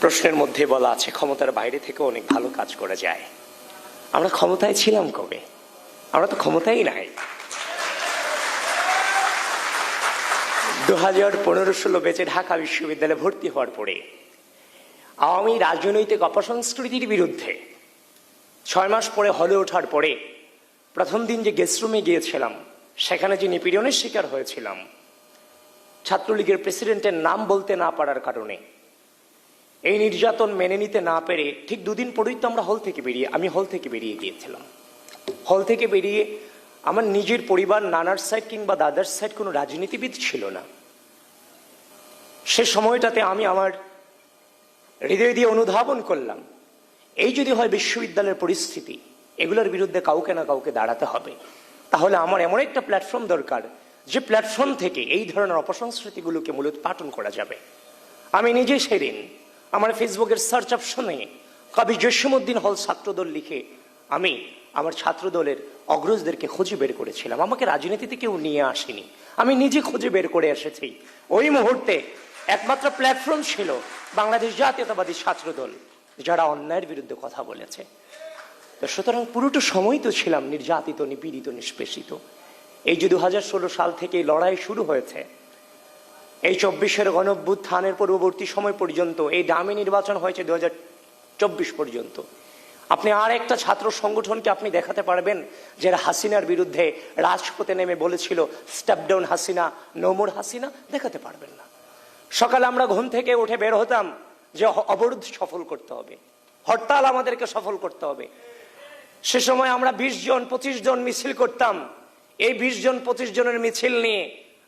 প্রশ্নের মধ্যে বলা আছে, ক্ষমতার বাইরে থেকে অনেক ভালো কাজ করা যায়। আমরা ক্ষমতায় ছিলাম কবে? আমরা তো ক্ষমতাই নাই। দু হাজার পনেরো ষোলো বেচে ঢাকা বিশ্ববিদ্যালয়ে ভর্তি হওয়ার পরে, আওয়ামী রাজনৈতিক অপসংস্কৃতির বিরুদ্ধে ছয় মাস পরে হলে ওঠার পরে প্রথম দিন যে গেস্ট রুমে গিয়েছিলাম, সেখানে যে নিপীড়নের শিকার হয়েছিলাম, ছাত্রলীগের প্রেসিডেন্টের নাম বলতে না পারার কারণে এই নির্যাতন মেনে নিতে না পেরে ঠিক দুদিন পরেই তো আমরা হল থেকে বেরিয়ে, আমি হল থেকে বেরিয়ে গিয়েছিলাম। হল থেকে বেরিয়ে আমার নিজের পরিবার, নানার সাইড কিংবা দাদার সাইড কোনো রাজনীতিবিদ ছিল না। সে সময়টাতে আমি আমার হৃদয় দিয়ে অনুধাবন করলাম, এই যদি হয় বিশ্ববিদ্যালয়ের পরিস্থিতি, এগুলোর বিরুদ্ধে কাউকে না কাউকে দাঁড়াতে হবে। তাহলে আমার এমন একটা প্ল্যাটফর্ম দরকার, যে প্ল্যাটফর্ম থেকে এই ধরনের অপসংস্কৃতিগুলোকে মূলত পাঠন করা যাবে। আমি নিজে সেদিন আমার ফেসবুকের সার্চ অপশনে কবি জসীমউদ্দিন হল ছাত্রদল লিখে আমি আমার ছাত্রদলের অগ্রজদেরকে খুঁজে বের করেছিলাম। আমাকে রাজনীতিতে কেউ নিয়ে আসেনি। আমি নিজে খুঁজে বের করে এসেছি। ওই মুহূর্তে একমাত্র প্ল্যাটফর্ম ছিল বাংলাদেশ জাতীয়তাবাদী ছাত্রদল, যারা অন্যায়ের বিরুদ্ধে কথা বলেছে। তো সুতরাং পুরোটা সময় তো ছিলাম নির্যাতিত, নিপীড়িত, নিষ্পেষিত। এই যে দু হাজার ষোলো সাল থেকে লড়াই শুরু হয়েছে এই চব্বিশের গণভ্যুত্থানের পূর্ববর্তী সময় পর্যন্ত, এই ডামি নির্বাচন হয়েছে দুহাজার চব্বিশ পর্যন্ত। আপনি আর একটা ছাত্র সংগঠনকে আপনি দেখাতে পারবেন, যারা হাসিনার বিরুদ্ধে রাজপথে নেমে বলেছিল স্টেপ ডাউন হাসিনা নোমর হাসিনা, দেখাতে পারবেন না। সকালে আমরা ঘুম থেকে উঠে বের হতাম যে অবরোধ সফল করতে হবে, হরতাল আমাদেরকে সফল করতে হবে। সে সময় আমরা বিশ জন, পঁচিশ জন মিছিল করতাম। এই বিশ জন, পঁচিশ জনের মিছিল নিয়ে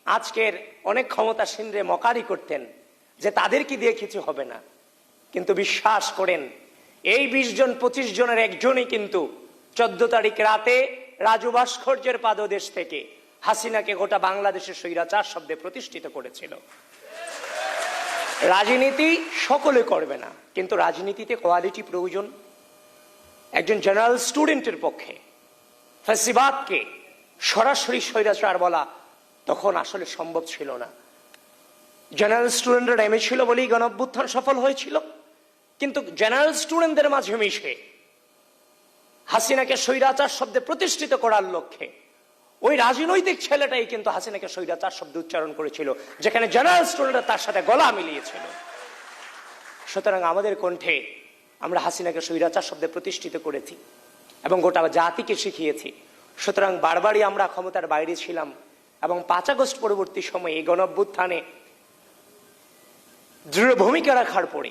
আজকের অনেক ক্ষমতাসীনরে মকারি করতেন যে তাদেরকে দিয়ে কিছু হবে না। কিন্তু বিশ্বাস করেন, এই বিশ জন, পঁচিশ জনের একজনই কিন্তু চোদ্দ তারিখ রাতে রাজু ভাস্কর্যের পাদদেশ থেকে হাসিনাকে গোটা বাংলাদেশের স্বৈরাচার শব্দে প্রতিষ্ঠিত করেছিল। রাজনীতি সকলে করবে না, কিন্তু রাজনীতিতে কোয়ালিটি প্রয়োজন। একজন জেনারেল স্টুডেন্টের পক্ষে ফ্যাসিবাদকে সরাসরি স্বৈরাচার বলা তখন আসলে সম্ভব ছিল না। জেনারেল স্টুডেন্টরা ছিল বলেই গণঅভ্যুত্থান সফল হয়েছিল। কিন্তু জেনারেল স্টুডেন্টদের মাঝে মিশে হাসিনাকে স্বৈরাচার শব্দে প্রতিষ্ঠিত করার লক্ষ্যে ওই রাজনৈতিক ছেলেটাই কিন্তু হাসিনাকে স্বৈরাচার শব্দ উচ্চারণ করেছিল, যেখানে জেনারেল স্টুডেন্টরা তার সাথে গলা মিলিয়েছিল। সুতরাং আমাদের কণ্ঠে আমরা হাসিনাকে স্বৈরাচার শব্দে প্রতিষ্ঠিত করেছি এবং গোটা জাতিকে শিখিয়েছি। সুতরাং বারবারই আমরা ক্ষমতার বাইরে ছিলাম। এবং পাঁচ আগস্ট পরবর্তী সময়ে এই গণঅভ্যুত্থানে দৃঢ় ভূমিকা রাখার পরে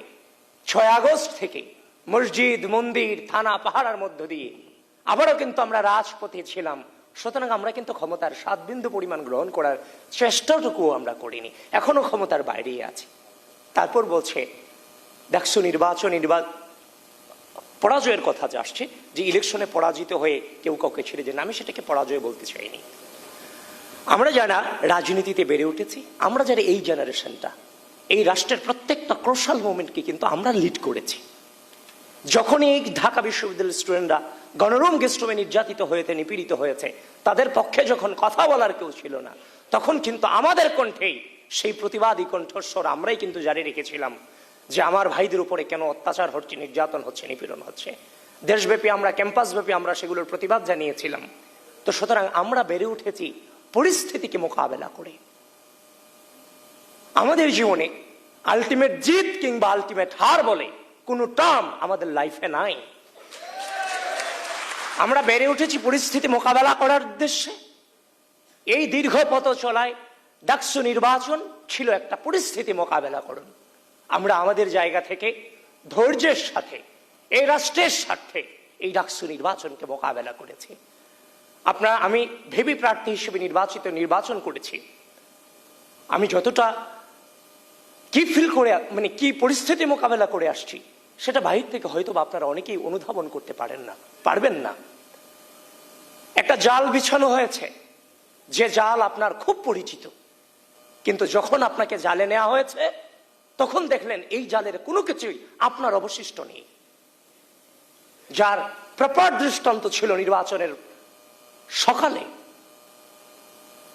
ছয় আগস্ট থেকে মসজিদ, মন্দির, থানা, পাহাড়ার মধ্য দিয়ে আবারও কিন্তু আমরা রাজপথে ছিলাম। সুতরাং আমরা কিন্তু ক্ষমতার সাত বিন্দু পরিমাণ গ্রহণ করার চেষ্টাটুকুও আমরা করিনি। এখনও ক্ষমতার বাইরেই আছি। তারপর বলছে, দেখছ নির্বাচন নির্বাচন, পরাজয়ের কথা যে আসছে, যে ইলেকশনে পরাজিত হয়ে কেউ কাউকে ছেড়ে যে আমি সেটাকে পরাজয় বলতে চাইনি। আমরা যারা রাজনীতিতে বেড়ে উঠেছি, আমরা যারা এই জেনারেশনটা, এই রাষ্ট্রের প্রত্যেকটা ক্রোশাল মুভমেন্টকে কিন্তু আমরা লিড করেছি। যখন এই ঢাকা বিশ্ববিদ্যালয়ের স্টুডেন্টরা গণরম গেস্টরুমে নির্যাতিত হয়েছে নিপীড়িত হয়েছে, তাদের পক্ষে যখন কথা বলার কেউ ছিল না, তখন কিন্তু আমাদের কণ্ঠেই সেই প্রতিবাদী কণ্ঠস্বর আমরাই কিন্তু জারি রেখেছিলাম, যে আমার ভাইদের উপরে কেন অত্যাচার হচ্ছে, নির্যাতন হচ্ছে, নিপীড়ন হচ্ছে। দেশব্যাপী আমরা, ক্যাম্পাসব্যাপী আমরা সেগুলোর প্রতিবাদ জানিয়েছিলাম। তো সুতরাং আমরা বেড়ে উঠেছি পরিস্থিতিকে মোকাবেলা করে। আমাদের জীবনে আলটিমেট জিত কিংবা আলটিমেট হার বলে কোনো টার্ম আমাদের লাইফে নাই। আমরা বেড়ে উঠেছি পরিস্থিতি মোকাবেলা করার উদ্দেশ্যে। এই দীর্ঘ পথ চলায় ডাকসু নির্বাচন ছিল একটা পরিস্থিতি মোকাবেলা করুন। আমরা আমাদের জায়গা থেকে, ধৈর্যের সাথে, এই রাষ্ট্রের স্বার্থে এই ডাকসু নির্বাচনকে মোকাবেলা করেছি। আপনার, আমি ভেবি প্রার্থী হিসেবে নির্বাচিত, নির্বাচন করেছি। আমি যতটা কি ফিল করে মানে কি পরিস্থিতি মোকাবেলা করে আসছি, সেটা বাহির থেকে হয়তো আপনারা অনেকেই অনুধাবন করতে পারেন না, পারবেন না। একটা জাল বিছানো হয়েছে, যে জাল আপনার খুব পরিচিত। কিন্তু যখন আপনাকে জালে নেওয়া হয়েছে, তখন দেখলেন এই জালের কোনো কিছুই আপনার অবশিষ্ট নেই। যার প্রপার দৃষ্টান্ত ছিল নির্বাচনের সকালে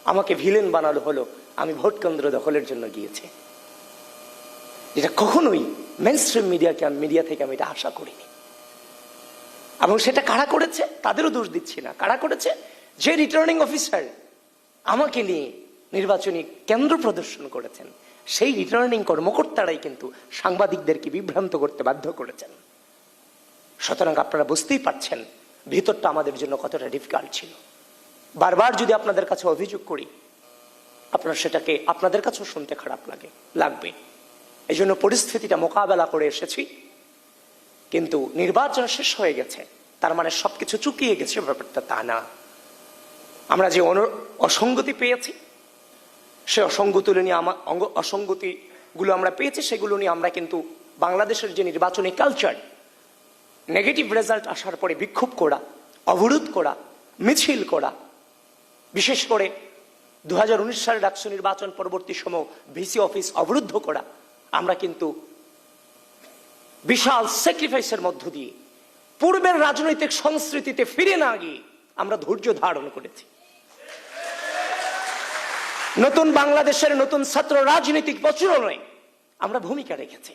আমাকে ভিলেন বানানো হলো, আমি ভোট কেন্দ্র দখলের জন্য গিয়েছি। এটা কখনোই মেন স্ট্রিম মিডিয়াকে মিডিয়া থেকে আমি এটা আশা করিনি। এবং সেটা কারা করেছে? তাদেরও দোষ দিচ্ছি না। কারা করেছে? যে রিটার্নিং অফিসার আমাকে নিয়ে নির্বাচনী কেন্দ্র প্রদর্শন করেছেন, সেই রিটার্নিং কর্মকর্তারাই কিন্তু সাংবাদিকদেরকে বিভ্রান্ত করতে বাধ্য করেছেন। সুতরাং আপনারা বুঝতেই পারছেন ভিতরটা আমাদের জন্য কতটা ডিফিকাল্ট ছিল। বারবার যদি আপনাদের কাছে অভিযোগ করি, আপনার সেটাকে, আপনাদের কাছেও শুনতে খারাপ লাগে, লাগবে। এই জন্য পরিস্থিতিটা মোকাবেলা করে এসেছি। কিন্তু নির্বাচন শেষ হয়ে গেছে, তার মানে সবকিছু চুকিয়ে গেছে, ব্যাপারটা তা না। আমরা যে অসঙ্গতি পেয়েছি, সে অসঙ্গতি নিয়ে আমার অঙ্গ- অসঙ্গতিগুলো আমরা পেয়েছি, সেগুলো নিয়ে আমরা কিন্তু বাংলাদেশের যে নির্বাচনী কালচার নেগেটিভ রেজাল্ট আসার পরে বিক্ষোভ করা, অবরোধ করা, মিছিল করা, বিশেষ করে দু হাজার উনিশ সালের ডাকসু নির্বাচন পরবর্তী সময় ভিসি অফিস অবরুদ্ধ করা, আমরা কিন্তু বিশাল স্যাক্রিফাইসের মধ্য দিয়ে পূর্বের রাজনৈতিক সংস্কৃতিতে ফিরে না গিয়ে আমরা ধৈর্য ধারণ করেছি। নতুন বাংলাদেশের নতুন ছাত্র রাজনৈতিক প্রচলনে আমরা ভূমিকা রেখেছি।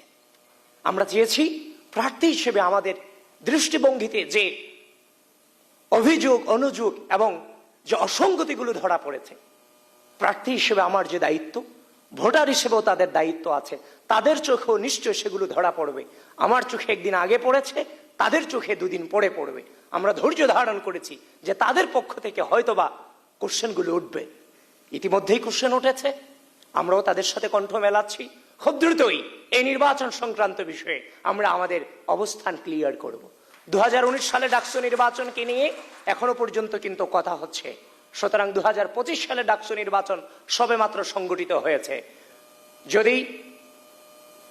আমরা চেয়েছি প্রার্থী হিসেবে আমাদের দৃষ্টিভঙ্গিতে যে অভিযোগ, অনুযোগ এবং যে অসঙ্গতিগুলো ধরা পড়েছে, প্রার্থী হিসেবে আমার যে দায়িত্ব, ভোটার হিসেবেও তাদের দায়িত্ব আছে, তাদের চোখেও নিশ্চয় সেগুলো ধরা পড়বে। আমার চোখে একদিন আগে পড়েছে, তাদের চোখে দুদিন পরে পড়বে। আমরা ধৈর্য ধারণ করেছি যে তাদের পক্ষ থেকে হয়তোবা কোশ্চেনগুলো উঠবে। ইতিমধ্যেই কোশ্চেন উঠেছে, আমরাও তাদের সাথে কণ্ঠ মেলাচ্ছি। খুব দ্রুতই এই নির্বাচন সংক্রান্ত বিষয়ে আমরা আমাদের অবস্থান ক্লিয়ার করব। দুহাজার উনিশ সালে ডাকসু নির্বাচনকে নিয়ে এখনও পর্যন্ত কিন্তু কথা হচ্ছে। সুতরাং দু হাজার পঁচিশ সালে ডাকসু নির্বাচন সবেমাত্র সংগঠিত হয়েছে। যদি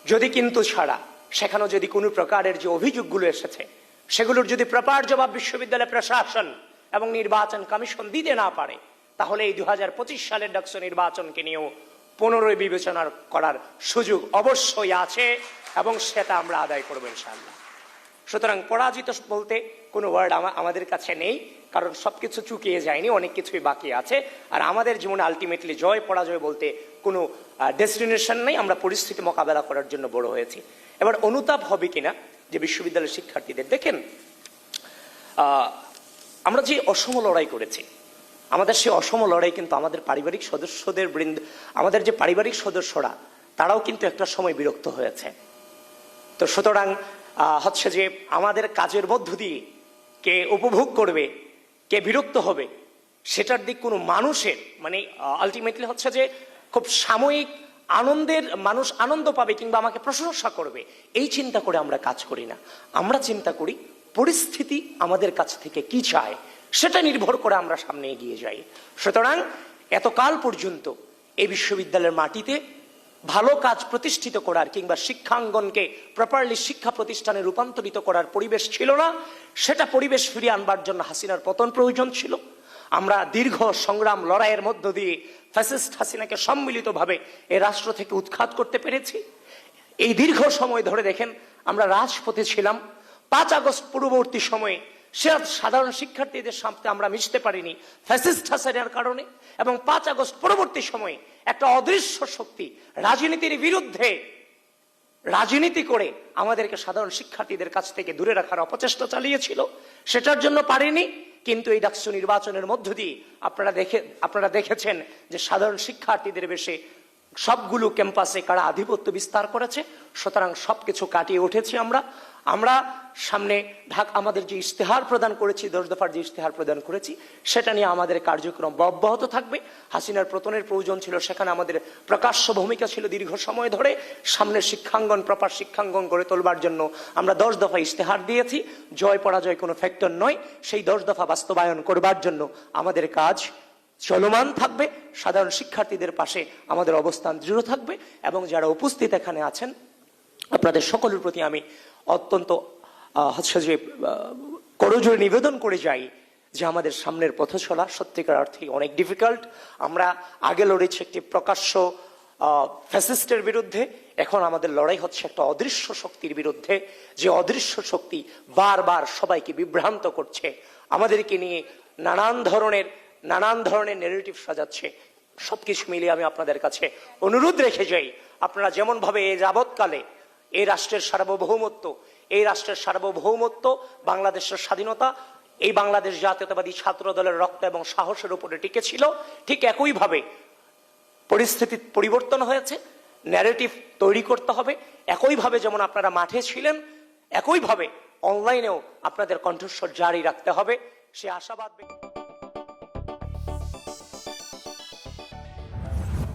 যদি কিন্তু ছাড়া সেখানেও যদি কোনো প্রকারের যে অভিযোগগুলো এসেছে, সেগুলোর যদি প্রপার জবাব বিশ্ববিদ্যালয় প্রশাসন এবং নির্বাচন কমিশন দিতে না পারে, তাহলে এই দু হাজার পঁচিশ সালের ডাকসু নির্বাচনকে নিয়েও পুনরায় বিবেচনা করার সুযোগ অবশ্যই আছে এবং সেটা আমরা আদায় করব ইনশাআল্লাহ। সুতরাং পরাজিত বলতে কোনো ওয়ার্ড আমাদের কাছে নেই, কারণ সব কিছু চুকিয়ে যায়নি, অনেক কিছুই বাকি আছে। আর আমাদের জীবনে আলটিমেটলি জয়, পরাজয় বলতে কোনো ডেস্টিনেশন নেই, আমরা পরিস্থিতি মোকাবেলা করার জন্য বড় হয়েছি। এবার অনুতাপ হবে কিনা, যে বিশ্ববিদ্যালয়ের শিক্ষার্থীদের, দেখেন আমরা যে অসম লড়াই করেছি আমাদের সেই অসম লড়াই কিন্তু আমাদের পারিবারিক সদস্যদের বৃন্দ, আমাদের যে পারিবারিক সদস্যরা, তারাও কিন্তু একটা সময় বিরক্ত হয়েছে। তো সুতরাং হচ্ছে যে আমাদের কাজের মধ্য দিয়ে কে উপভোগ করবে, কে বিরক্ত হবে, সেটার দিক কোনো মানুষের মানে আলটিমেটলি হচ্ছে যে খুব সাময়িক আনন্দের, মানুষ আনন্দ পাবে কিংবা আমাকে প্রশংসা করবে, এই চিন্তা করে আমরা কাজ করি না। আমরা চিন্তা করি পরিস্থিতি আমাদের কাছ থেকে কি চায় সেটা নির্ভর করে আমরা সামনে এগিয়ে যাই। সুতরাং এতকাল পর্যন্ত এই বিশ্ববিদ্যালয়ের মাটিতে ভালো কাজ প্রতিষ্ঠিত করার কিংবা শিক্ষাঙ্গনকে প্রপারলি শিক্ষা প্রতিষ্ঠানে রূপান্তরিত করার পরিবেশ ছিল না, সেটা পরিবেশ ফিরিয়ে আনবার জন্য হাসিনার পতন প্রয়োজন ছিল। আমরা দীর্ঘ সংগ্রাম লড়াইয়ের মধ্য দিয়ে ফ্যাসিস্ট হাসিনাকে সম্মিলিতভাবে এ রাষ্ট্র থেকে উৎখাত করতে পেরেছি। এই দীর্ঘ সময় ধরে দেখেন আমরা রাজপথে ছিলাম। পাঁচ আগস্ট পূর্ববর্তী সময়ে সে সাধারণ শিক্ষার্থীদের সামনে আমরা মিশতে পারিনি ফ্যাসিস্ট হাসানের কারণে এবং পাঁচ আগস্ট পরবর্তী সময়ে একটা অদৃশ্য শক্তি রাজনীতির বিরুদ্ধে রাজনীতি করে আমাদেরকে সাধারণ শিক্ষার্থীদের কাছ থেকে দূরে রাখার অপচেষ্টা চালিয়েছিল, সেটার জন্য পারেনি, কিন্তু এই ডাকসু নির্বাচনের মধ্য দিয়ে আপনারা দেখে আপনারা দেখেছেন যে সাধারণ শিক্ষার্থীদের বেশে সবগুলো ক্যাম্পাসে কারা আধিপত্য বিস্তার করেছে, সুতরাং সবকিছু কাটিয়ে উঠেছি আমরা। আমরা সামনে ঢাক, আমাদের যে ইশতেহার প্রদান করেছি, দশ দফার যে ইশতেহার প্রদান করেছি, সেটা নিয়ে আমাদের কার্যক্রম অব্যাহত থাকবে। হাসিনার প্রতনের প্রয়োজন ছিল, সেখানে আমাদের প্রকাশ্য ভূমিকা ছিল দীর্ঘ সময় ধরে। সামনে শিক্ষাঙ্গন, প্রপার শিক্ষাঙ্গন গড়ে তোলবার জন্য আমরা দশ দফা ইশতেহার দিয়েছি। জয় পরাজয় কোনো ফ্যাক্টর নয়, সেই দশ দফা বাস্তবায়ন করবার জন্য আমাদের কাজ চলমান থাকবে, সাধারণ শিক্ষার্থীদের পাশে আমাদের অবস্থান দৃঢ় থাকবে এবং যারা উপস্থিত এখানে আছেন, আপনাদের সকলের প্রতি আমি অত্যন্ত হচ্ছে যে করজোরে নিবেদন করে যাই যে আমাদের সামনের পথ চলা সত্যিকার অর্থে অনেক ডিফিকাল্ট আমরা আগে লড়েছি একটি প্রকাশ্য ফ্যাসিস্টের বিরুদ্ধে, এখন আমাদের লড়াই হচ্ছে একটা অদৃশ্য শক্তির বিরুদ্ধে। যে অদৃশ্য শক্তি বারবার সবাইকে বিভ্রান্ত করছে, আমাদেরকে নিয়ে নানান ধরনের নানান ধরনের নেগেটিভ সাজাচ্ছে, সবকিছু মিলিয়ে আমি আপনাদের কাছে অনুরোধ রেখে যাই, আপনারা যেমন ভাবে এ যাবৎকালে এই রাষ্ট্রের সার্বভৌমত্ব, এই রাষ্ট্রের সার্বভৌমত্ব, বাংলাদেশের স্বাধীনতা, এই বাংলাদেশ জাতীয়তাবাদী ছাত্র দলের রক্ত এবং সাহসের উপরে টিকে ছিল ঠিক একইভাবে পরিস্থিতি পরিবর্তন হয়েছে ন্যারেটিভ তৈরি করতে হবে, একইভাবে যেমন আপনারা মাঠে ছিলেন, একইভাবে অনলাইনেও আপনাদের কণ্ঠস্বর জারি রাখতে হবে, সে আশাবাদ